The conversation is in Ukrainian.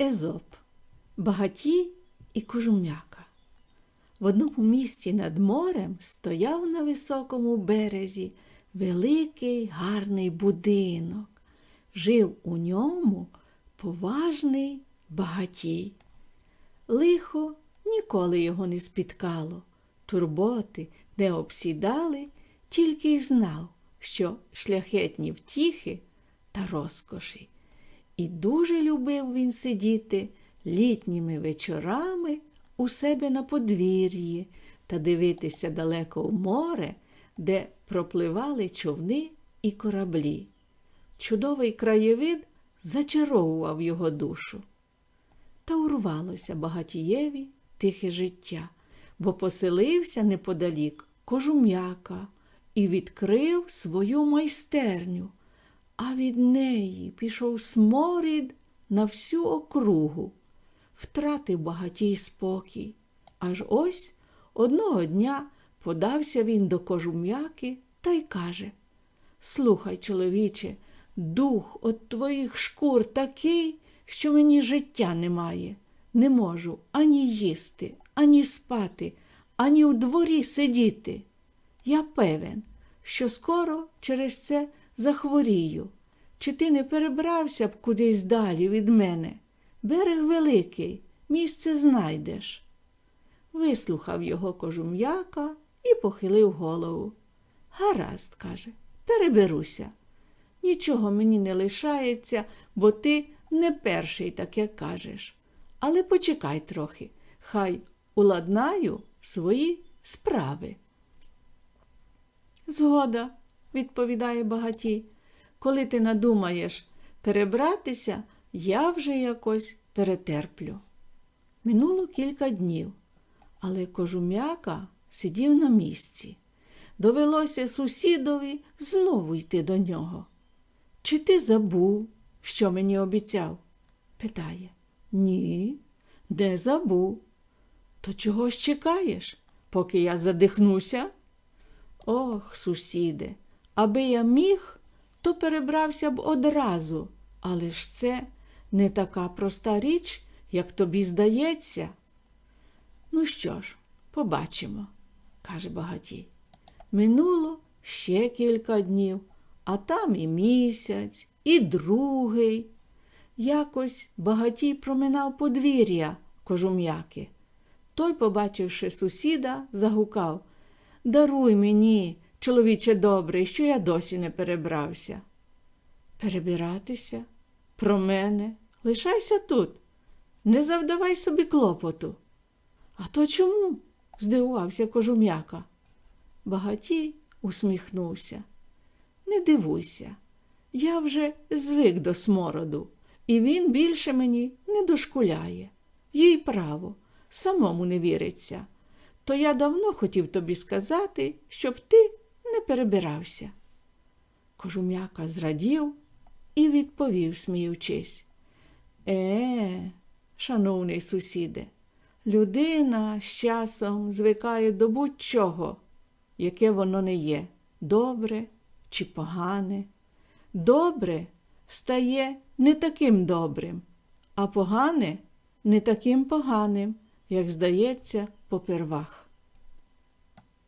Езоп, багатій і кожум'яка. В одному місті над морем стояв на високому березі великий гарний будинок. Жив у ньому поважний багатій. Лихо ніколи його не спіткало, турботи не обсідали, тільки й знав, що шляхетні втіхи та розкоші. І дуже любив він сидіти літніми вечорами у себе на подвір'ї та дивитися далеко в море, де пропливали човни і кораблі. Чудовий краєвид зачаровував його душу. Та урвалося багатієві тихе життя, бо поселився неподалік кожум'яка і відкрив свою майстерню, а від неї пішов сморід на всю округу, втратив багатій спокій. Аж ось одного дня подався він до кожум'яки та й каже Слухай, чоловіче, дух от твоїх шкур такий, що мені життя немає. Не можу ані їсти, ані спати, ані у дворі сидіти. Я певен, що скоро через це захворію. Чи ти не перебрався б кудись далі від мене? Берег великий, місце знайдеш. Вислухав його кожум'яка і похилив голову. Гаразд, каже, переберуся. Нічого мені не лишається, бо ти не перший таке кажеш. Але почекай трохи, хай уладнаю свої справи. Згода, відповідає багатій, коли ти надумаєш перебратися, я вже якось перетерплю. Минуло кілька днів, але кожум'яка сидів на місці. Довелося сусідові знову йти до нього. Чи ти забув, що мені обіцяв? питає. Ні, не забув. То чого ж чекаєш, поки я задихнуся? Ох, сусіде, аби я міг, то перебрався б одразу, але ж це не така проста річ, як тобі здається. Ну що ж, побачимо, каже багатій. Минуло ще кілька днів, а там і місяць, і другий. Якось багатій проминав подвір'я кожум'яки. Той, побачивши сусіда, загукав Даруй мені, чоловіче добрий, що я досі не перебрався. Перебиратися? Про мене? Лишайся тут, не завдавай собі клопоту. А то чому? здивувався кожум'яка. Багатій усміхнувся. Не дивуйся, я вже звик до смороду, і він більше мені не дошкуляє. Їй право, самому не віриться. То я давно хотів тобі сказати, щоб ти не перебирався. Кожум'яка зрадів і відповів, сміючись. Е, шановний сусіде, людина з часом звикає до будь-чого, яке воно не є, добре чи погане. Добре стає не таким добрим, а погане не таким поганим, як здається, попервах.